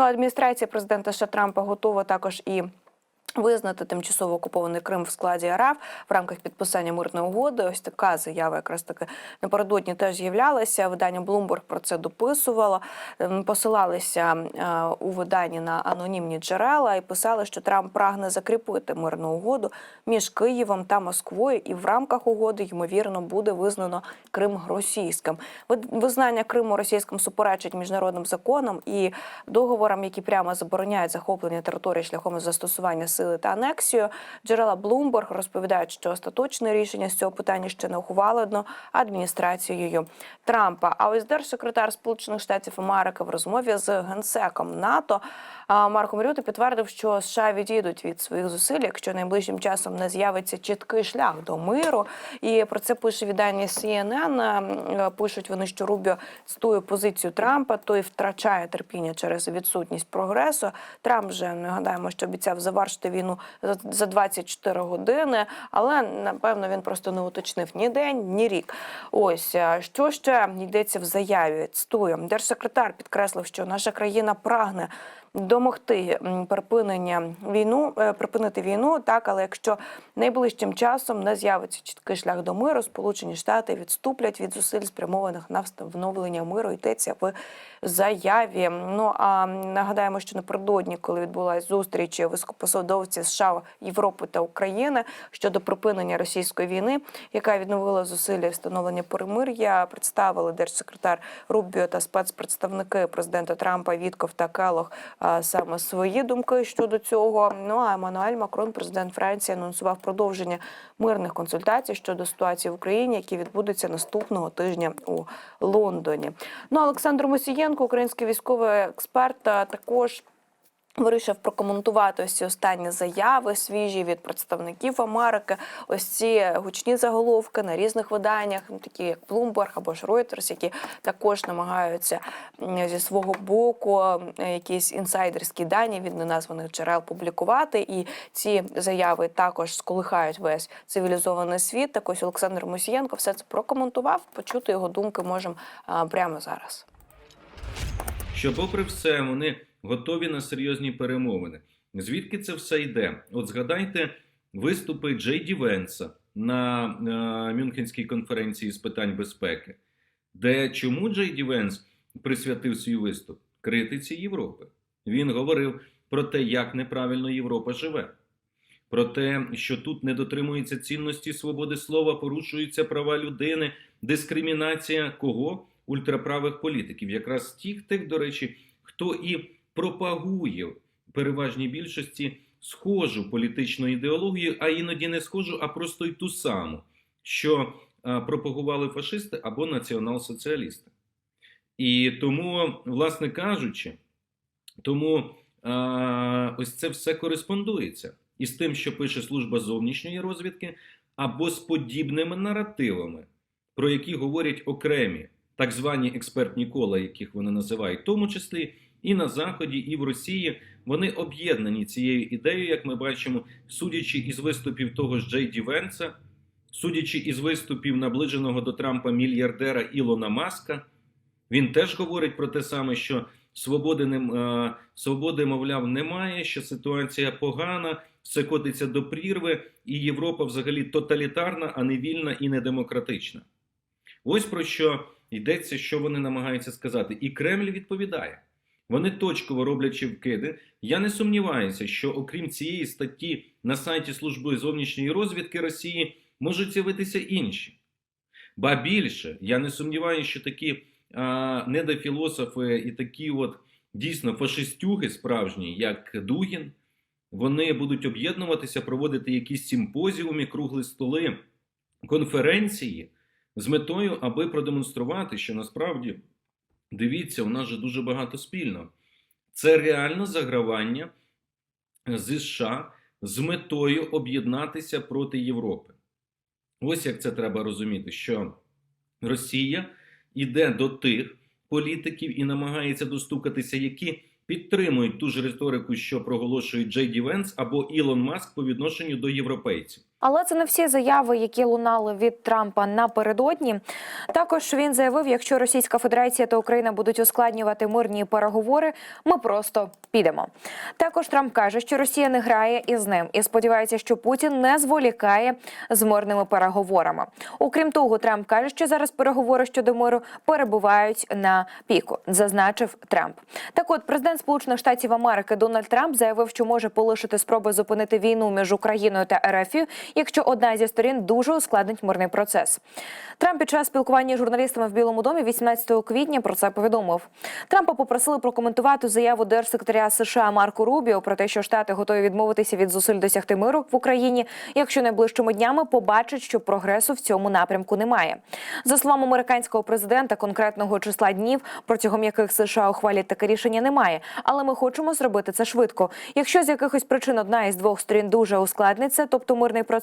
Ну адміністрація президента США Трампа готова також і. Визнати тимчасово окупований Крим в складі РФ в рамках підписання мирної угоди. Ось така заява, якраз таки напередодні теж з'являлася. Видання Bloomberg про це дописувало. Ем, Посилалися е, у виданні на анонімні джерела і писали, що Трамп прагне закріпити мирну угоду між Києвом та Москвою, і в рамках угоди ймовірно буде визнано Крим російським. Визнання Криму російським суперечить міжнародним законам і договорам, які прямо забороняють захоплення території шляхом застосування сили та анексію. Джерела Bloomberg розповідають, що остаточне рішення з цього питання ще не ухвалено адміністрацією Трампа. А ось держсекретар Сполучених Штатів Америки в розмові з генсеком НАТО Марком Рюте підтвердив, що США відійдуть від своїх зусиль, якщо найближчим часом не з'явиться чіткий шлях до миру. І про це пише видання CNN. Пишуть вони, що Рубіо цитує позицію Трампа, той втрачає терпіння через відсутність прогресу. Трамп вже нагадаємо, що обіцяв завершити війну за- за 24 години, але напевно він просто не уточнив ні день, ні рік. Ось е, що ще йдеться в заяві. Цитую, держсекретар підкреслив, що наша країна прагне домогти припинення війну, е, припинити війну, так, але якщо найближчим часом не з'явиться чіткий шлях до миру, Сполучені Штати відступлять від зусиль спрямованих на встановлення миру. Йдеться в заяві. Ну а нагадаємо, що напередодні, коли відбулася зустріч високопосадовців США, Європи та України щодо припинення російської війни, яка відновила зусилля встановлення перемир'я, представили держсекретар Рубіо та спецпредставники президента Трампа Вітков та Келох саме свої думки щодо цього. Ну а Еммануель Макрон, президент Франції, анонсував продовження мирних консультацій щодо ситуації в Україні, які відбудуться наступного тижня у Лондоні. Ну Олександр Мосієнко, український військовий експерт, також. Вирішив прокоментувати ось ці останні заяви свіжі від представників Америки. Ось ці гучні заголовки на різних виданнях, ну, такі як Bloomberg або ж Reuters, які також намагаються зі свого боку якісь інсайдерські дані від неназваних джерел публікувати. І ці заяви також сколихають весь цивілізований світ. Так ось Олександр Мусієнко все це прокоментував. Почути його думки можемо прямо зараз. що, попри все, вони готові на серйозні перемовини. Звідки це все йде? От згадайте виступи Джей Ді Венса на е, Мюнхенській конференції з питань безпеки, де чому Джей Ді Венс присвятив свій виступ критиці Європи. Він говорив про те, як неправильно Європа живе, про те, що тут не дотримуються цінності свободи слова, порушуються права людини, дискримінація кого? Ультраправих політиків, якраз тих, тих, до речі, хто і пропагує в переважній більшості схожу політичну ідеологію, а іноді не схожу, а просто й ту саму, що пропагували фашисти або націонал-соціалісти. І тому, власне кажучи, тому а, ось це все кореспондується із тим, що пише служба зовнішньої розвідки, або з подібними наративами, про які говорять окремі так звані експертні кола, яких вони називають, в тому числі і на Заході, і в Росії, вони об'єднані цією ідеєю, як ми бачимо, судячи із виступів того ж Джей Ді Венса, судячи із виступів наближеного до Трампа мільярдера Ілона Маска, він теж говорить про те саме, що свободи, нем- е, свободи мовляв, немає, що ситуація погана, все котиться до прірви, і Європа взагалі тоталітарна, а не вільна і не демократична. Ось про що йдеться, що вони намагаються сказати. І Кремль відповідає. Вони точково роблячи вкиди. Я не сумніваюся, що окрім цієї статті на сайті Служби зовнішньої розвідки Росії можуть з'явитися інші. Ба більше, я не сумніваюся, що такі а, недофілософи і такі от дійсно фашистюги справжні, як Дугін, вони будуть об'єднуватися, проводити якісь симпозіуми, кругли столи, конференції з метою, аби продемонструвати, що насправді дивіться, у нас же дуже багато спільного. Це реально загравання зі США з метою об'єднатися проти Європи. Ось як це треба розуміти, що Росія йде до тих політиків і намагається достукатися, які підтримують ту ж риторику, що проголошує Джей Ді Венс або Ілон Маск по відношенню до європейців. Але це не всі заяви, які лунали від Трампа напередодні. Також він заявив, якщо Російська Федерація та Україна будуть ускладнювати мирні переговори, ми просто підемо. Також Трамп каже, що Росія не грає із ним і сподівається, що Путін не зволікає з мирними переговорами. Окрім того, Трамп каже, що зараз переговори щодо миру перебувають на піку, зазначив Трамп. Так, от президент Сполучених Штатів Америки Дональд Трамп заявив, що може полишити спроби зупинити війну між Україною та РФ, якщо одна зі сторін дуже ускладнить мирний процес. Трамп під час спілкування з журналістами в Білому домі 18 квітня про це повідомив. Трампа попросили прокоментувати заяву держсекретаря США Марко Рубіо про те, що штати готові відмовитися від зусиль досягти миру в Україні, якщо найближчими днями побачать, що прогресу в цьому напрямку немає. За словами американського президента, конкретного числа днів, протягом яких США ухвалять таке рішення, немає. Але ми хочемо зробити це швидко. Якщо з якихось причин одна із двох сторін дуже ускладниться, тобто мирний процес,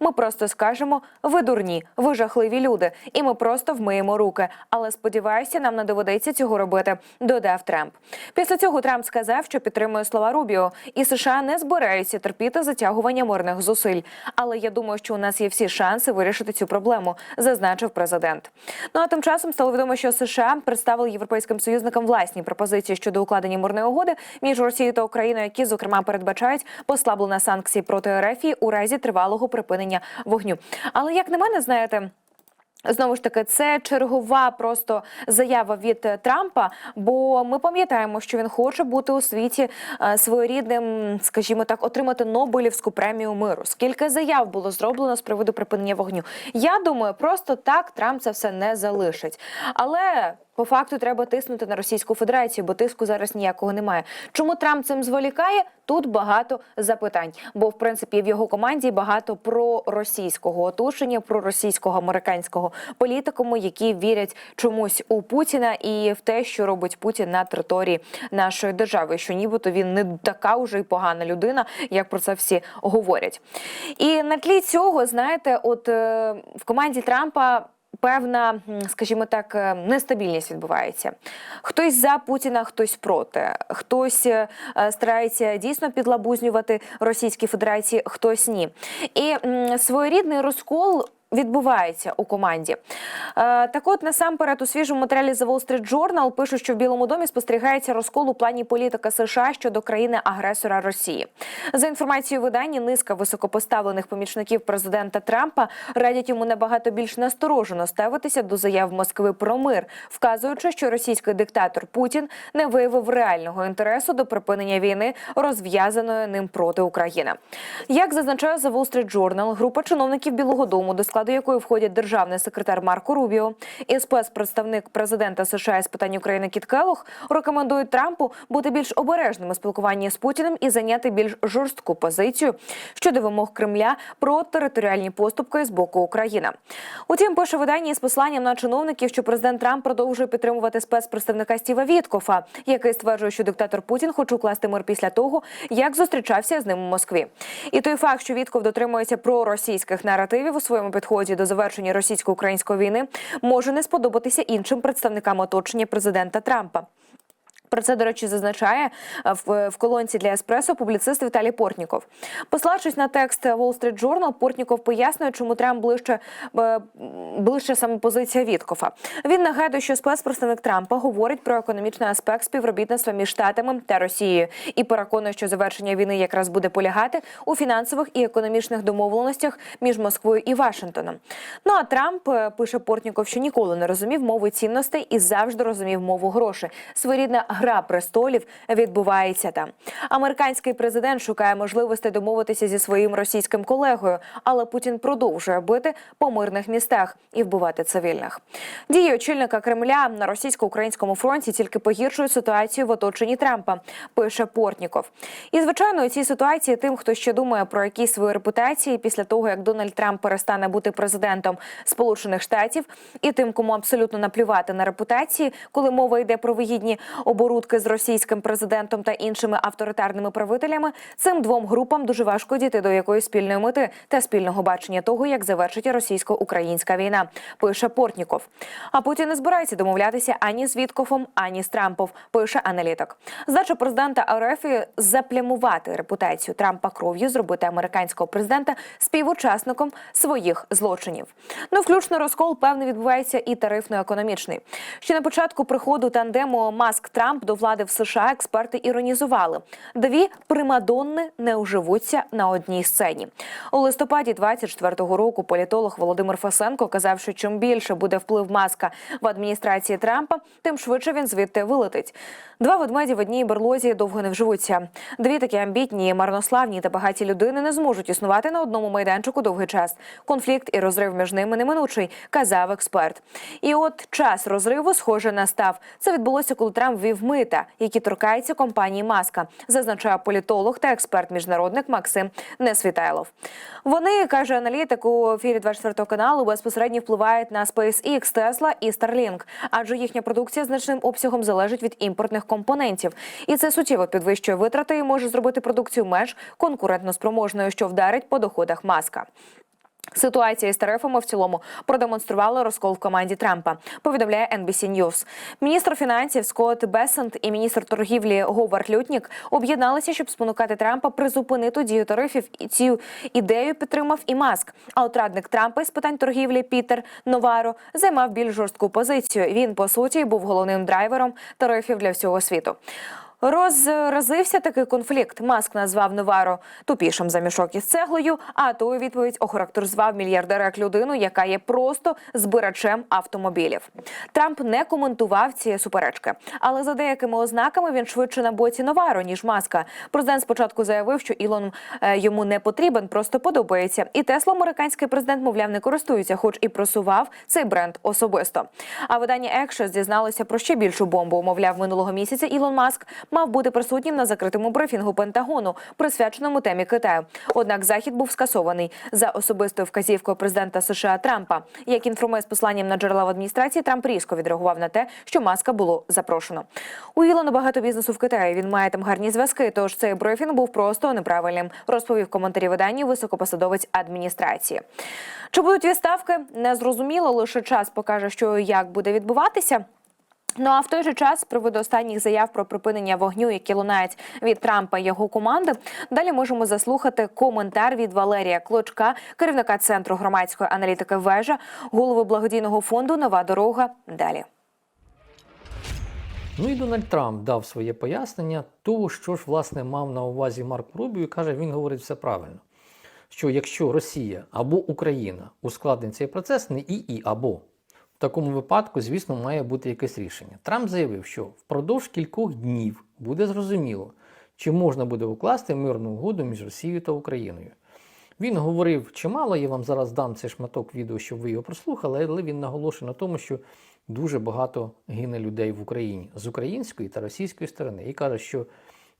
ми просто скажемо: ви дурні, ви жахливі люди, і ми просто вмиємо руки. Але сподіваюся, нам не доведеться цього робити. Додав Трамп. Після цього Трамп сказав, що підтримує слова Рубіо, і США не збираються терпіти затягування мирних зусиль. Але я думаю, що у нас є всі шанси вирішити цю проблему, зазначив президент. Ну а тим часом стало відомо, що США представили європейським союзникам власні пропозиції щодо укладення мирної угоди між Росією та Україною, які зокрема передбачають послаблення санкцій проти РФ у разі тривалого припинення вогню. Але як на мене, знаєте. Знову ж таки, це чергова просто заява від Трампа. Бо ми пам'ятаємо, що він хоче бути у світі е, своєрідним, скажімо так, отримати Нобелівську премію миру. Скільки заяв було зроблено з приводу припинення вогню? Я думаю, просто так Трамп це все не залишить. Але по факту треба тиснути на Російську Федерацію, бо тиску зараз ніякого немає. Чому Трамп цим зволікає? Тут багато запитань, бо в принципі в його команді багато проросійського оточення, проросійського американського політикуму, які вірять чомусь у Путіна і в те, що робить Путін на території нашої держави, що нібито він не така вже й погана людина, як про це всі говорять. І на тлі цього, знаєте, от е, в команді Трампа. Певна, скажімо так, е, нестабільність відбувається. Хтось за Путіна, хтось проти. Хтось е, старається дійсно підлабузнювати Російській Федерації, хтось ні. І своєрідний розкол. Відбувається у команді. Е, так от насамперед у свіжому матеріалі The Wall Street Journal пишуть, що в Білому домі спостерігається розкол у плані політики США щодо країни-агресора Росії. За інформацією видання, низка високопоставлених помічників президента Трампа радять йому набагато більш насторожено ставитися до заяв Москви про мир, вказуючи, що російський диктатор Путін не виявив реального інтересу до припинення війни, розв'язаної ним проти України. Як зазначає The Wall Street Journal, група чиновників Білого Дому, до складу якої входять державний секретар Марко Рубіо і спецпредставник президента США з питань України Кіт Келлог, рекомендують Трампу бути більш обережним у спілкуванні з Путіним і зайняти більш жорстку позицію щодо вимог Кремля про територіальні поступки з боку України. Утім, пише видання із посланням на чиновників, що президент Трамп продовжує підтримувати спецпредставника Стіва Віткофа, який стверджує, що диктатор Путін хоче укласти мир після того, як зустрічався з ним у Москві. І той факт, що Вітков дотримується проросійських наративів у своєму підході до завершення російсько-української війни, може не сподобатися іншим представникам оточення президента Трампа. Про це, до речі, зазначає е, в, колонці для еспресо публіцист Віталій Портніков. Пославшись на текст Wall Street Journal, Портніков пояснює, чому Трамп ближче, е, ближче саме позиція Віткофа. Він нагадує, що спецпредставник Трампа говорить про економічний аспект співробітництва між штатами та Росією і переконує, що завершення війни якраз буде полягати у фінансових і економічних домовленостях між Москвою і Вашингтоном. Ну а Трамп е, пише Портніков, що ніколи не розумів мови цінностей і завжди розумів мову грошей. Своєрідна гра престолів відбувається там. Американський президент шукає можливості домовитися зі своїм російським колегою, але Путін продовжує бити по мирних містах і вбивати цивільних. Дії очільника Кремля на російсько-українському фронті тільки погіршують ситуацію в оточенні Трампа. Пише Портніков. І звичайно, у цій ситуації тим, хто ще думає про якісь свої репутації після того, як Дональд Трамп перестане бути президентом Сполучених Штатів, і тим, кому абсолютно наплювати на репутації, коли мова йде про вигідні оборонні оборудки з російським президентом та іншими авторитарними правителями, цим двом групам дуже важко дійти до якоїсь спільної мети та спільного бачення того, як завершиться російсько-українська війна. Пише Портніков. А Путін не збирається домовлятися ані з Віткофом, ані з Трампом. Пише аналітик. Здача президента РФ заплямувати репутацію Трампа кров'ю, зробити американського президента співучасником своїх злочинів. Ну, включно розкол певний відбувається і тарифно-економічний. Ще на початку приходу тандему Маск Трамп до влади в США експерти іронізували. Дві примадонни не уживуться на одній сцені. У листопаді 24-го року політолог Володимир Фасенко казав, що чим більше буде вплив маска в адміністрації Трампа, тим швидше він звідти вилетить. Два ведмеді в одній берлозі довго не вживуться. Дві такі амбітні, марнославні та багаті людини не зможуть існувати на одному майданчику довгий час. Конфлікт і розрив між ними неминучий, казав експерт. І от час розриву, схоже, настав. Це відбулося, коли Трамп ввів мита, які торкаються компанії Маска, зазначає політолог та експерт-міжнародник Максим Несвітайлов. Вони каже аналітик у ефірі 24 каналу, безпосередньо впливають на SpaceX, Tesla і Starlink, адже їхня продукція значним обсягом залежить від імпортних компонентів, і це суттєво підвищує витрати і може зробити продукцію менш конкурентноспроможною, що вдарить по доходах маска. Ситуація із тарифами в цілому продемонструвала розкол в команді Трампа. Повідомляє NBC News. Міністр фінансів Скотт Бесент і міністр торгівлі Говард Лютнік об'єдналися, щоб спонукати Трампа призупинити дію тарифів. І цю ідею підтримав і Маск. А от радник Трампа із питань торгівлі Пітер Новаро займав більш жорстку позицію. Він по суті був головним драйвером тарифів для всього світу. Розразився такий конфлікт. Маск назвав Новаро тупішим за мішок із цеглою. А той відповідь охарактеризував мільярдера як людину, яка є просто збирачем автомобілів. Трамп не коментував ці суперечки, але за деякими ознаками він швидше на боці Новаро ніж Маска. Президент спочатку заявив, що Ілон е, йому не потрібен, просто подобається. І Тесла американський президент, мовляв, не користується, хоч і просував цей бренд особисто. А видання Axios дізналося про ще більшу бомбу. Мовляв, минулого місяця Ілон Маск мав бути присутнім на закритому брифінгу Пентагону, присвяченому темі Китаю. Однак захід був скасований за особистою вказівкою президента США Трампа. Як інформує з посланням на джерела в адміністрації, Трамп різко відреагував на те, що маска було запрошено. У Ілона багато бізнесу в Китаї. Він має там гарні зв'язки. Тож цей брифінг був просто неправильним. Розповів коментарі виданню високопосадовець адміністрації. Чи будуть відставки? Не зрозуміло. Лише час покаже, що як буде відбуватися. Ну а в той же час з приводу останніх заяв про припинення вогню, які лунають від Трампа і його команди. Далі можемо заслухати коментар від Валерія Клочка, керівника центру громадської аналітики вежа, голови благодійного фонду Нова дорога. Далі. Ну і Дональд Трамп дав своє пояснення того, що ж власне мав на увазі Марк Рубіо, і каже, він говорить все правильно. Що якщо Росія або Україна ускладнить цей процес, не і і або такому випадку, звісно, має бути якесь рішення. Трамп заявив, що впродовж кількох днів буде зрозуміло, чи можна буде укласти мирну угоду між Росією та Україною. Він говорив чимало, я вам зараз дам цей шматок відео, щоб ви його прослухали, але він наголошує на тому, що дуже багато гине людей в Україні з української та російської сторони. І каже, що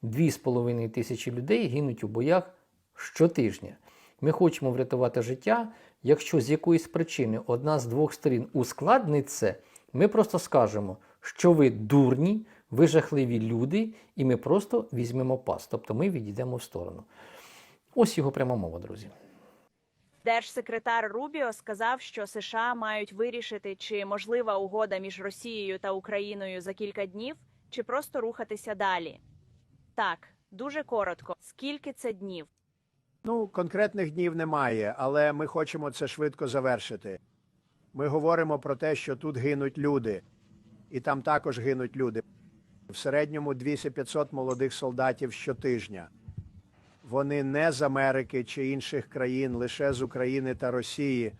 2,5 тисячі людей гинуть у боях щотижня. Ми хочемо врятувати життя. Якщо з якоїсь причини одна з двох сторін ускладнить це, ми просто скажемо, що ви дурні, ви жахливі люди, і ми просто візьмемо пас. Тобто ми відійдемо в сторону. Ось його пряма мова, друзі. Держсекретар Рубіо сказав, що США мають вирішити, чи можлива угода між Росією та Україною за кілька днів, чи просто рухатися далі. Так, дуже коротко. Скільки це днів? Ну, конкретних днів немає, але ми хочемо це швидко завершити. Ми говоримо про те, що тут гинуть люди, і там також гинуть люди. В середньому 200-500 молодих солдатів щотижня. Вони не з Америки чи інших країн, лише з України та Росії.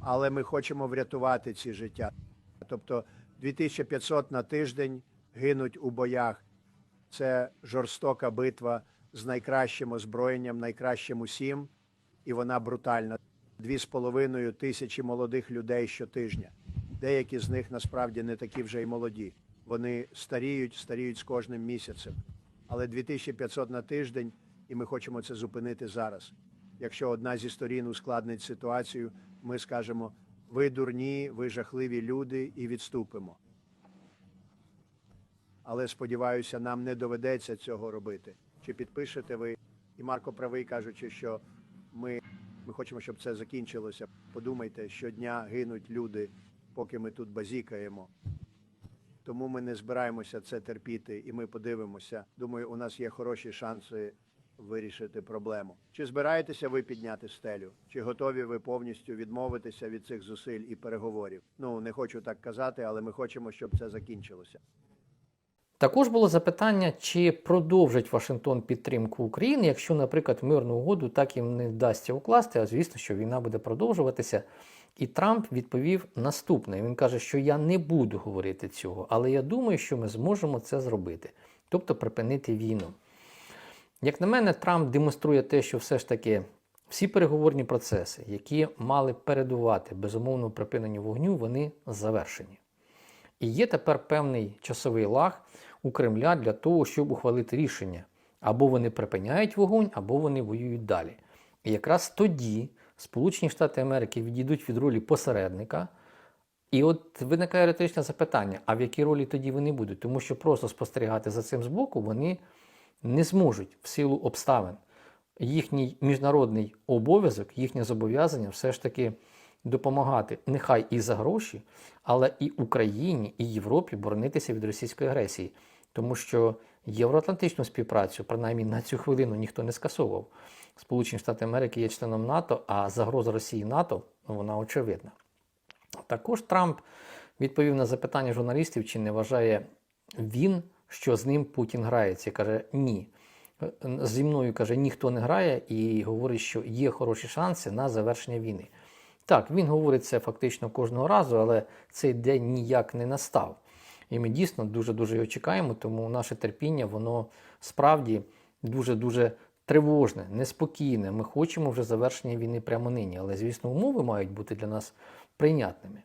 Але ми хочемо врятувати ці життя. Тобто 2500 на тиждень гинуть у боях. Це жорстока битва з найкращим озброєнням, найкращим усім, і вона брутальна. Дві з половиною тисячі молодих людей щотижня. Деякі з них насправді не такі вже й молоді. Вони старіють, старіють з кожним місяцем. Але 2500 на тиждень, і ми хочемо це зупинити зараз. Якщо одна зі сторін ускладнить ситуацію, ми скажемо: ви дурні, ви жахливі люди, і відступимо. Але сподіваюся, нам не доведеться цього робити. Чи підпишете ви? І Марко правий кажучи, що ми, ми хочемо, щоб це закінчилося. Подумайте, щодня гинуть люди, поки ми тут базікаємо. Тому ми не збираємося це терпіти, і ми подивимося. Думаю, у нас є хороші шанси вирішити проблему. Чи збираєтеся ви підняти стелю? Чи готові ви повністю відмовитися від цих зусиль і переговорів? Ну не хочу так казати, але ми хочемо, щоб це закінчилося. Також було запитання, чи продовжить Вашингтон підтримку України, якщо, наприклад, мирну угоду так їм не вдасться укласти, а звісно, що війна буде продовжуватися. І Трамп відповів наступне: він каже, що я не буду говорити цього, але я думаю, що ми зможемо це зробити, тобто припинити війну. Як на мене, Трамп демонструє те, що все ж таки всі переговорні процеси, які мали передувати безумовно припиненню вогню, вони завершені. І є тепер певний часовий лаг у Кремля для того, щоб ухвалити рішення. Або вони припиняють вогонь, або вони воюють далі. І якраз тоді Сполучені Штати Америки відійдуть від ролі посередника. І от виникає риторичне запитання: а в якій ролі тоді вони будуть? Тому що просто спостерігати за цим збоку вони не зможуть в силу обставин. Їхній міжнародний обов'язок, їхнє зобов'язання все ж таки допомагати нехай і за гроші, але і Україні, і Європі боронитися від російської агресії. Тому що євроатлантичну співпрацю, принаймні на цю хвилину, ніхто не скасовував. Сполучені Штати Америки є членом НАТО, а загроза Росії НАТО ну, вона очевидна. Також Трамп відповів на запитання журналістів, чи не вважає він, що з ним Путін грається. Каже, ні. Зі мною каже, ніхто не грає і говорить, що є хороші шанси на завершення війни. Так, він говорить це фактично кожного разу, але цей день ніяк не настав. І ми дійсно дуже-дуже його чекаємо, тому наше терпіння, воно справді дуже-дуже тривожне, неспокійне. Ми хочемо вже завершення війни прямо нині. Але, звісно, умови мають бути для нас прийнятними.